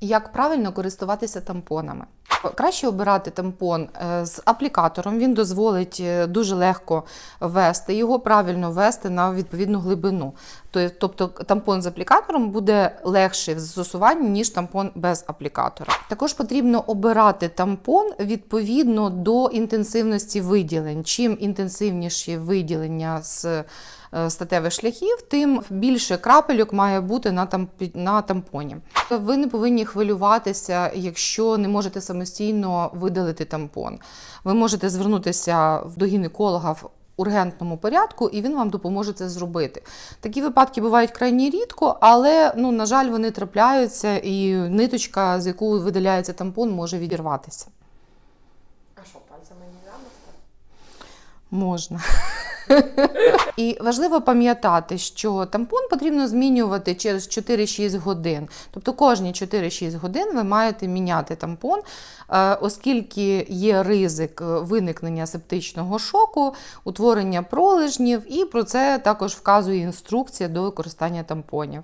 Як правильно користуватися тампонами? Краще обирати тампон е, з аплікатором. Він дозволить е, дуже легко ввести його, правильно ввести на відповідну глибину. То- Тобто тампон з аплікатором буде легший в застосуванні, ніж тампон без аплікатора. Також потрібно обирати тампон відповідно до інтенсивності виділень. Чим інтенсивніші виділення з е, статевих шляхів, тим більше крапельок має бути на, тамп- на тампоні. Ви не повинні хвилюватися, якщо не можете самостійно видалити тампон. Ви можете звернутися до гінеколога ургентному порядку, і він вам допоможе це зробити. Такі випадки бувають крайні рідко, але ну, на жаль, вони трапляються, і ниточка, з яку видаляється тампон, може відірватися. А що, пальцями не можна? Можна. І важливо пам'ятати, що тампон потрібно змінювати через 4-6 годин. Тобто кожні 4-6 годин ви маєте міняти тампон, е, оскільки є ризик е, виникнення септичного шоку, утворення пролежнів, і про це також вказує інструкція до використання тампонів.